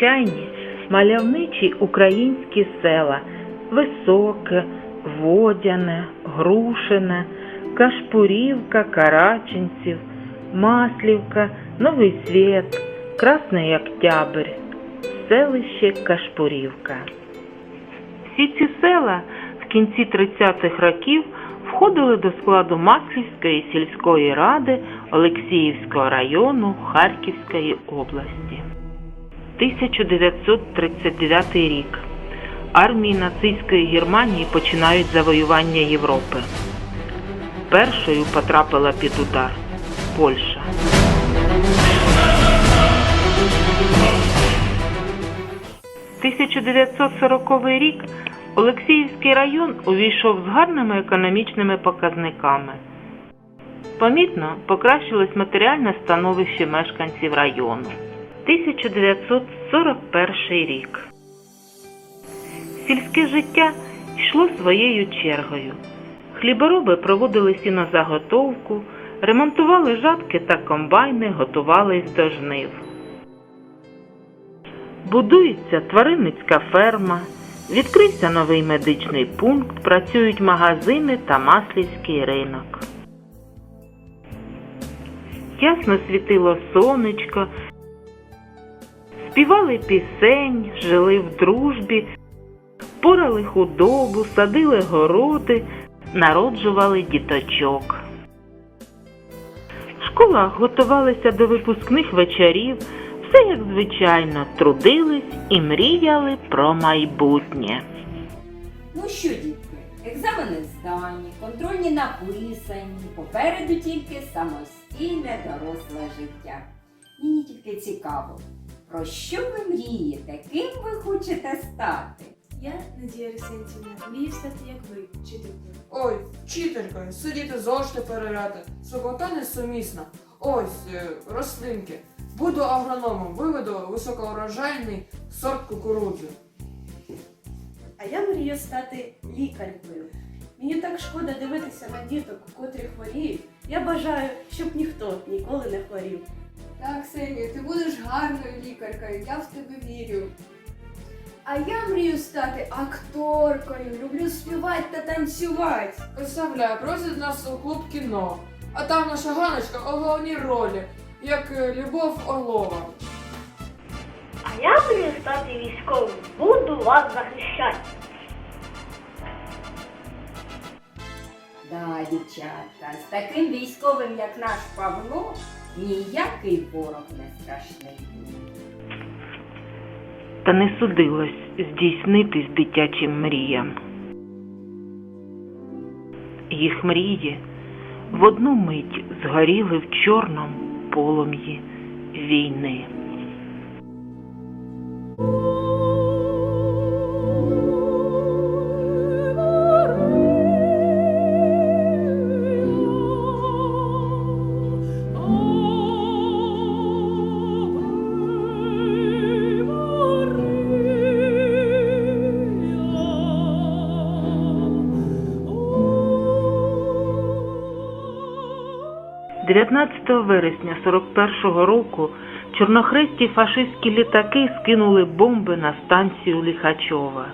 незвичайні мальовничі українські села Високе, Водяне, Грушине, Кашпурівка, Караченців, Маслівка, Новий Світ, Красний Октябрь, селище Кашпурівка. Всі ці села в кінці 30-х років входили до складу Маслівської сільської ради Олексіївського району Харківської області. 1939 рік. Армії нацистської Германії починають завоювання Європи. Першою потрапила під удар Польща. – 1940 рік Олексіївський район увійшов з гарними економічними показниками. Помітно покращилось матеріальне становище мешканців району. 1941 рік. Сільське життя йшло своєю чергою. Хлібороби проводили сінозаготовку, ремонтували жатки та комбайни, готувались до жнив. Будується тваринницька ферма, відкрився новий медичний пункт, працюють магазини та маслівський ринок. Ясно світило сонечко, співали пісень, жили в дружбі, порали худобу, садили городи, народжували діточок. В школах готувалися до випускних вечорів, все як звичайно, трудились і мріяли про майбутнє. Ну що, дітки, екзамени здані, контрольні написані, попереду тільки самостійне доросле життя. Мені тільки цікаво, про що ви мрієте, ким ви хочете стати? Я Надія Арсентівна, мрію стати як ви, вчителькою. Ой, вчителька, сидіти зошити перевіряти, свобода несумісна. Ось е, рослинки. Буду агрономом, виведу високоурожайний сорт кукурудзи. А я мрію стати лікаркою. Мені так шкода дивитися на діток, котрі хворіють. Я бажаю, щоб ніхто ніколи не хворів. Так, Сеню, ти будеш гарною лікаркою, я в тебе вірю. А я мрію стати акторкою, люблю співати та танцювати. Представляю, просять нас у клуб кіно. А там наша Ганочка у головній ролі, як е, Любов Орлова. А я мрію стати військовим. Буду вас захищати. Да, дівчатка, з таким військовим, як наш Павло, ніякий ворог не страшний. Та не судилось здійснитись дитячим мріям. Їх мрії в одну мить згоріли в чорному полум'ї війни. – 19 вересня 41-го року чорнохресті фашистські літаки скинули бомби на станцію Ліхачова.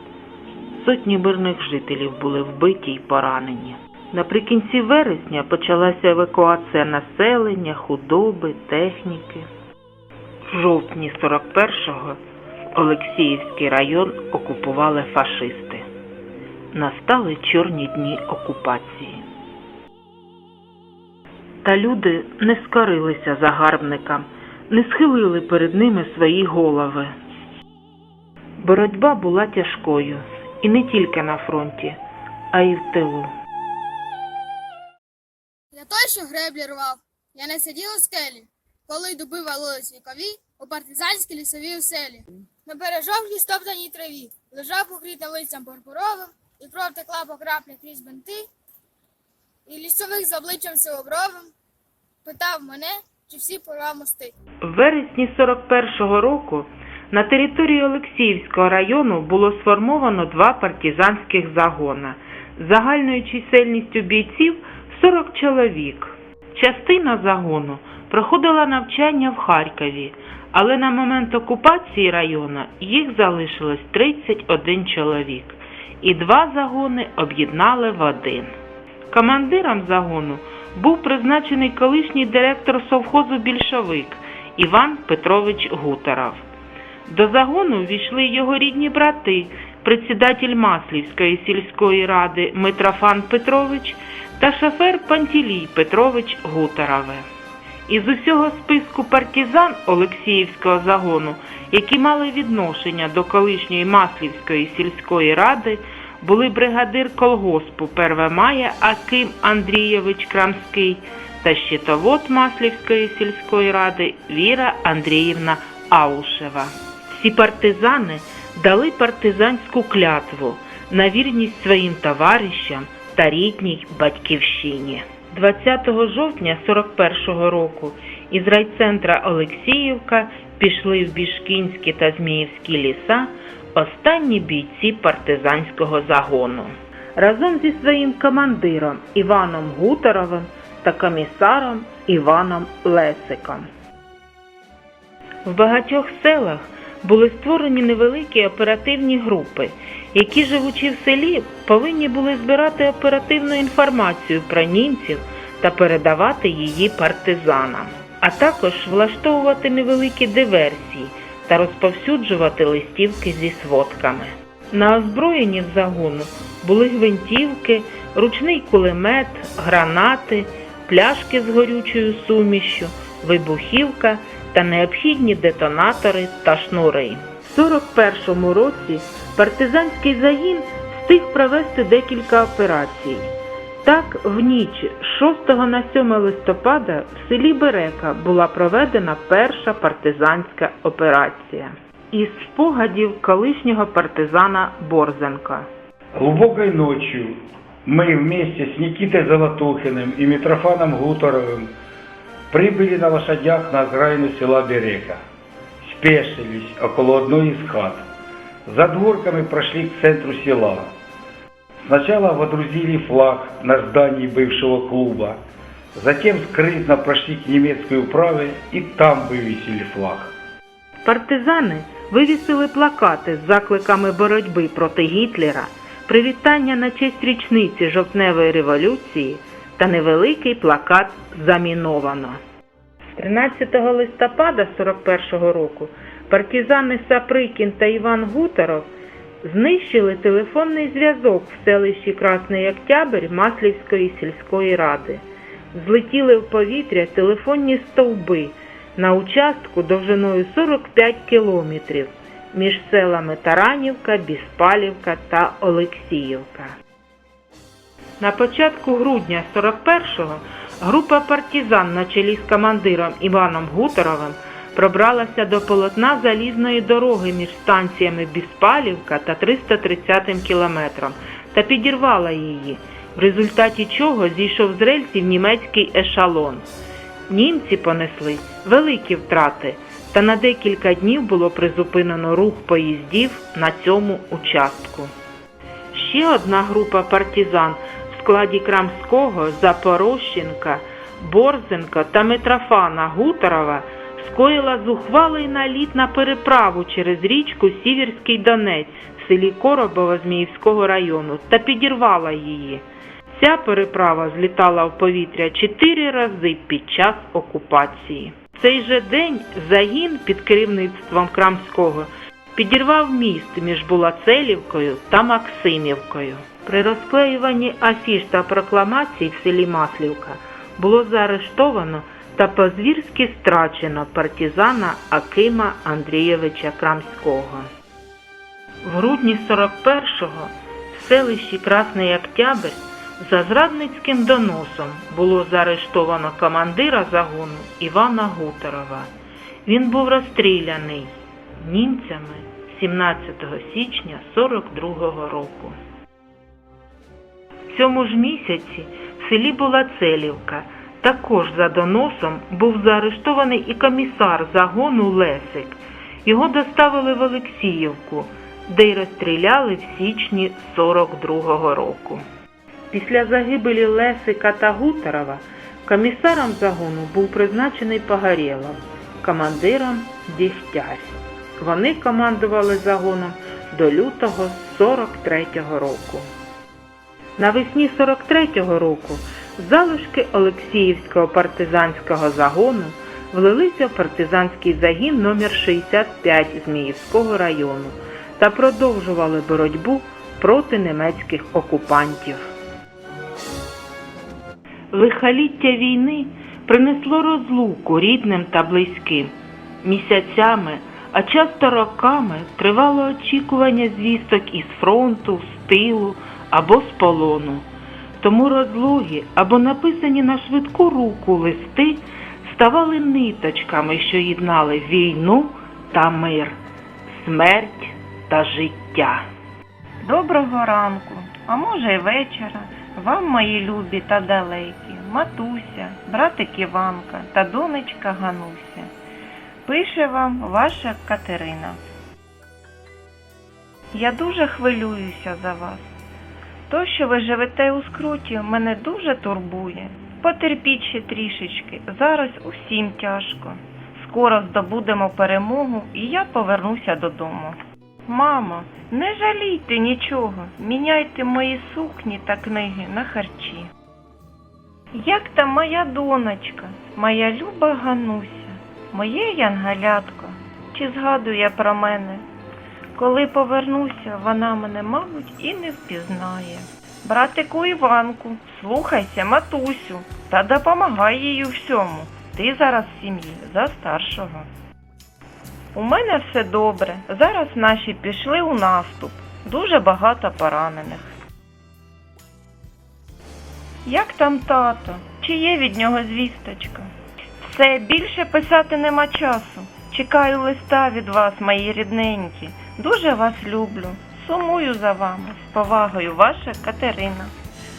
Сотні мирних жителів були вбиті й поранені. Наприкінці вересня почалася евакуація населення, худоби, техніки. В жовтні 41-го Олексіївський район окупували фашисти. Настали чорні дні окупації. Та люди не скорилися загарбникам, не схилили перед ними свої голови. Боротьба була тяжкою і не тільки на фронті, а й в тилу. Я той, що греблі рвав. Я не сидів у скелі, коли дуби валились вікові у партизанській лісовій оселі. На пережовтій стоптаній траві лежав покритим лицям пурпуровим, і кров текла по краплях крізь бинти, і лісових з обличчям сивобровим питав мене, чи всі пора мости. В вересні 41-го року на території Олексіївського району було сформовано два партизанських загона загальною чисельністю бійців 40 чоловік. Частина загону проходила навчання в Харкові, але на момент окупації району їх залишилось 31 чоловік, і два загони об'єднали в один. Командиром загону був призначений колишній директор совхозу більшовик Іван Петрович Гутаров. До загону ввійшли його рідні брати, председатель Маслівської сільської ради Митрофан Петрович та шофер Пантілій Петрович Гутарове. Із усього списку партизан Олексіївського загону, які мали відношення до колишньої Маслівської сільської ради, були бригадир колгоспу 1 мая Аким Андрійович Крамський та щитовод Маслівської сільської ради Віра Андріївна Аушева. Всі партизани дали партизанську клятву на вірність своїм товаришам та рідній батьківщині. 20 жовтня 41-го року із райцентра Олексіївка пішли в Бішкінські та Зміївські ліса останні бійці партизанського загону. Разом зі своїм командиром Іваном Гуторовим та комісаром Іваном Лесиком. В багатьох селах були створені невеликі оперативні групи, які, живучи в селі, повинні були збирати оперативну інформацію про німців та передавати її партизанам, а також влаштовувати невеликі диверсії та розповсюджувати листівки зі сводками. На озброєнні в загону були гвинтівки, ручний кулемет, гранати, пляшки з горючою сумішю, вибухівка та необхідні детонатори та шнури. В 41-му році партизанський загін встиг провести декілька операцій. Так, в ніч з 6 на 7 листопада в селі Берека була проведена перша партизанська операція. Із спогадів колишнього партизана Борзенка. Глубокой ночью мы вместе с Никитой Золотухиным и Митрофаном Гуторовым прибыли на лошадях на окраину села Берека. Спешились около одной из хат. За дворками прошли к центру села. Сначала водрузили флаг на здании бывшего клуба, затем скрытно прошли к немецкой управе и там вывесили флаг. Партизани вивісили плакати з закликами боротьби проти Гітлера, привітання на честь річниці жовтневої революції та невеликий плакат заміновано. 13 листопада 41 року партизани Саприкін та Іван Гуторов знищили телефонний зв'язок в селищі Красний Октябрь Маслівської сільської ради. Злетіли в повітря телефонні стовби на участку довжиною 45 кілометрів між селами Таранівка, Біспалівка та Олексіївка. На початку грудня 41-го група партизан на чолі з командиром Іваном Гуторовим пробралася до полотна залізної дороги між станціями Біспалівка та 330 кілометром та підірвала її, в результаті чого зійшов з рельсів німецький ешалон. Німці понесли великі втрати, та на декілька днів було призупинено рух поїздів на цьому участку. Ще одна група партизан в складі Крамського, Запорощенка, Борзенка та Митрофана Гуторова скоїла зухвалий наліт на переправу через річку Сіверський Донець в селі Коробово Зміївського району та підірвала її. Ця переправа злітала в повітря чотири рази під час окупації. В цей же день загін під керівництвом Крамського підірвав міст між Булацелівкою та Максимівкою. При розклеюванні афіш та прокламацій в селі Маслівка було заарештовано та по-звірськи страчено партизана Акима Андрійовича Крамського. В грудні 41-го в селищі Красний Октябрь за зрадницьким доносом було заарештовано командира загону Івана Гуторова. Він був розстріляний німцями 17 січня 42-го року. В цьому ж місяці в селі Булацелівка також за доносом був заарештований і комісар загону Лесик. Його доставили в Олексіївку, де й розстріляли в січні 42-го року. Після загибелі Лесика та Гуторова Комісаром загону був призначений Погорєлов, командиром Дігтяр. Вони командували загоном до лютого 43-го року. Навесні 43-го року залишки Олексіївського партизанського загону влилися в партизанський загін номер 65 Зміївського району та продовжували боротьбу проти німецьких окупантів. Лихоліття війни принесло розлуку рідним та близьким. Місяцями, а часто роками тривало очікування звісток із фронту, з тилу або з полону. Тому розлоги або написані на швидку руку листи ставали ниточками, що єднали війну та мир, смерть та життя. Доброго ранку, а може й вечора, вам, мої любі та далекі, матуся, братик Іванка та донечка Гануся. Пише вам ваша Катерина. Я дуже хвилююся за вас. То, що ви живете у скруті, мене дуже турбує. Потерпіть ще трішечки, зараз усім тяжко. Скоро здобудемо перемогу і я повернуся додому. Мамо, не жалійте нічого, міняйте мої сукні та книги на харчі. Як там моя донечка, моя люба Гануся, моє янгалятко, чи згадує про мене? Коли повернуся, вона мене, мабуть, і не впізнає. Братику Іванку, слухайся, матусю, та допомагай їй у всьому. Ти зараз в сім'ї за старшого. У мене все добре. Зараз наші пішли у наступ. Дуже багато поранених. Як там тато? Чи є від нього звісточка? Все, більше писати нема часу. Чекаю листа від вас, мої рідненькі. Дуже вас люблю. Сумую за вами. З повагою, ваша Катерина.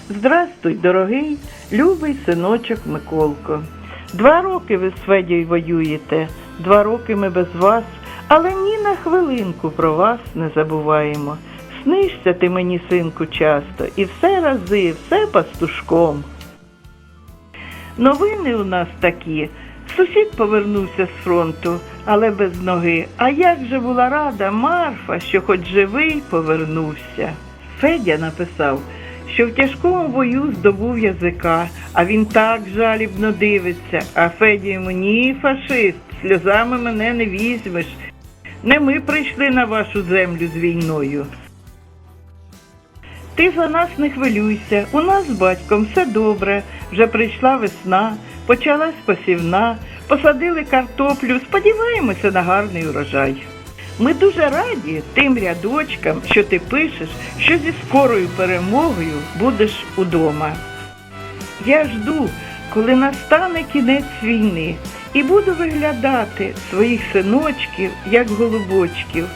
Здрастуй, дорогий, любий синочок Миколко. Два роки ви з Федією воюєте, два роки ми без вас, але ні на хвилинку про вас не забуваємо. Снишся ти мені, синку, часто, і все рази, все пастушком. Новини у нас такі. Сусід повернувся з фронту, але без ноги. А як же була рада Марфа, що хоч живий повернувся. Федя написав, що в тяжкому бою здобув язика, а він так жалібно дивиться. А Федя йому ні, фашист, сльозами мене не візьмеш. Не ми прийшли на вашу землю з війною. Ти за нас не хвилюйся, у нас з батьком все добре. Вже прийшла весна, почалась посівна, посадили картоплю, сподіваємося на гарний урожай. Ми дуже раді тим рядочкам, що ти пишеш, що зі скорою перемогою будеш удома. Я жду, коли настане кінець війни, і буду виглядати своїх синочків, як голубочків.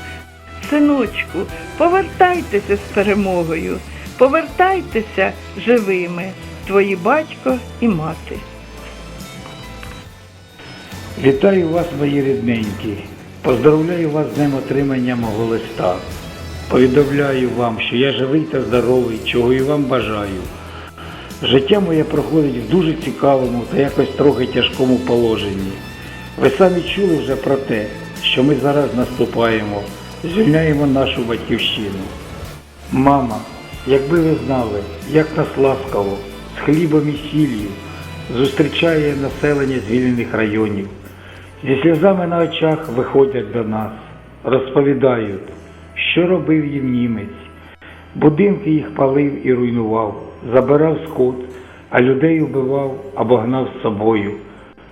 Синочку, повертайтеся з перемогою, повертайтеся живими, твої батько і мати. Вітаю вас, мої рідненькі. Поздравляю вас з днем отримання мого листа. Повідомляю вам, що я живий та здоровий, чого і вам бажаю. Життя моє проходить в дуже цікавому та якось трохи тяжкому положенні. Ви самі чули вже про те, що ми зараз наступаємо, звільняємо нашу батьківщину. Мама, якби ви знали, як нас ласкаво, з хлібом і сіллю зустрічає населення звільнених районів. Зі сльозами на очах виходять до нас, розповідають, що робив їм німець. Будинки їх палив і руйнував, забирав скот, а людей убивав або гнав з собою.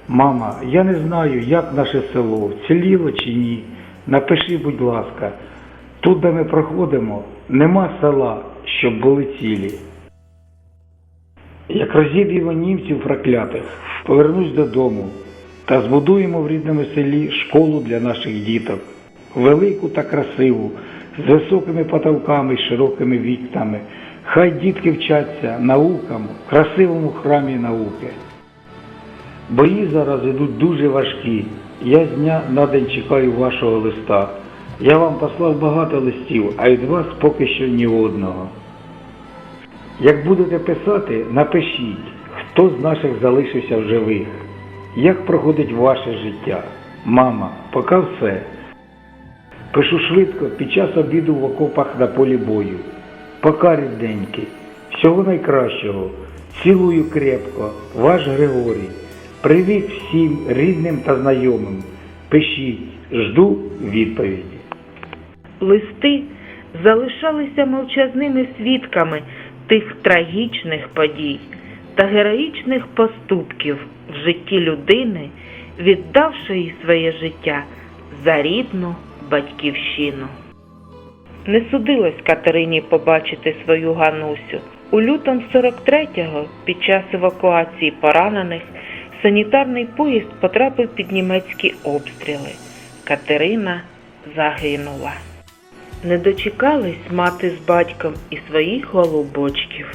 Мама, я не знаю, як наше село, вціліло чи ні. Напиши, будь ласка, тут, де ми проходимо, нема села, щоб були цілі. Як розіб'ємо німців проклятих, повернусь додому та збудуємо в рідному селі школу для наших діток, велику та красиву, з високими потолками і широкими вікнами. Хай дітки вчаться наукам в красивому храмі науки. Бої зараз ідуть дуже важкі. Я з дня на день чекаю вашого листа. Я вам послав багато листів, а від вас поки що ні одного. Як будете писати, напишіть, Хто з наших залишився в живих? Як проходить ваше життя? Мама, поки все. Пишу швидко під час обіду в окопах на полі бою. Пока, рідненький, всього найкращого. Цілую крепко, ваш Григорій. Привіт всім рідним та знайомим. Пишіть, жду відповіді. Листи залишалися мовчазними свідками тих трагічних подій та героїчних поступків в житті людини, віддавшої своє життя за рідну батьківщину. Не судилось Катерині побачити свою Ганусю. У лютому 43-го, під час евакуації поранених, санітарний поїзд потрапив під німецькі обстріли. Катерина загинула. Не дочекались мати з батьком і своїх голубочків.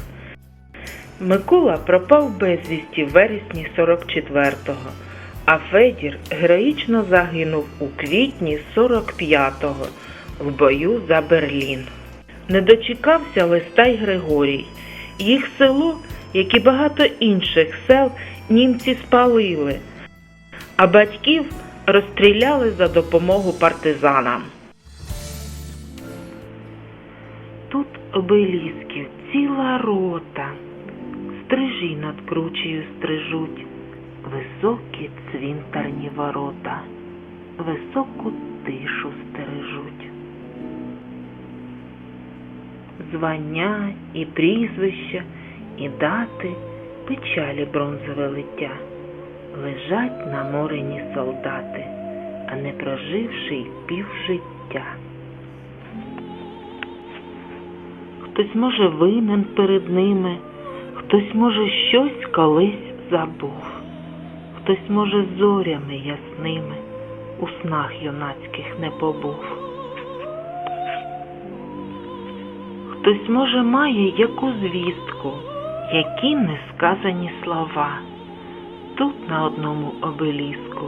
Микола пропав безвісті в вересні 44-го, а Федір героїчно загинув у квітні 45-го в бою за Берлін. Не дочекався листа й Григорій. Їх село, як і багато інших сел, німці спалили, а батьків розстріляли за допомогу партизанам. Тут обелісків ціла рота, стрижі над кручею стрижуть, високі цвінтарні ворота, високу тишу стережуть. Звання і прізвища, і дати, печалі бронзове лиття, лежать наморені солдати, а не проживши й півжиття. Хтось може винен перед ними, хтось може щось колись забув, хтось може зорями ясними у снах юнацьких не побув. Хтось може має яку звістку, які несказані слова. Тут на одному обеліску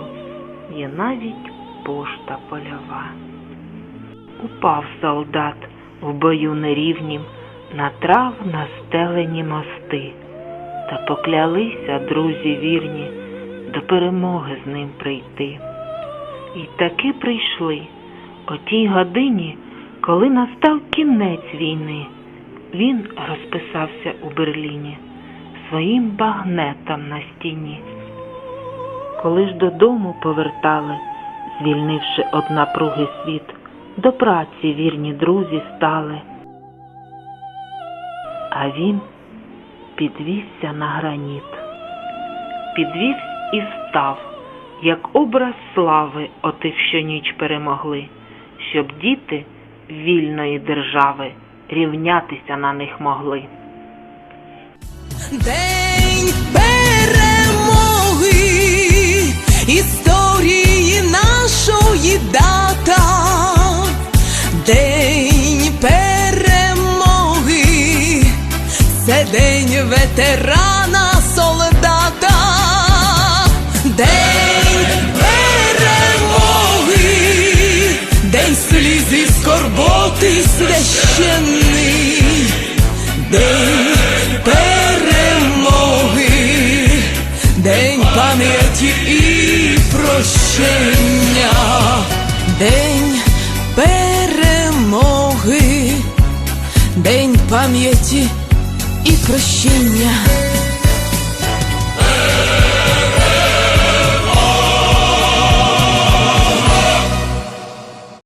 є навіть пошта польова. Упав солдат в бою нерівнім на трав настелені мости, та поклялися друзі вірні до перемоги з ним прийти. І таки прийшли о тій годині, коли настав кінець війни. Він розписався у Берліні своїм багнетом на стіні. Коли ж додому повертали, звільнивши од напруги світ, до праці вірні друзі стали. А він підвівся на граніт, підвівсь і став, як образ слави отих, що ніч перемогли, щоб діти вільної держави рівнятися на них могли. День перемоги, історії нашої дата, День це день ветерана солдата, День перемоги, день сліз і скорботи священний. День перемоги, день пам'яті і прощення, прощення.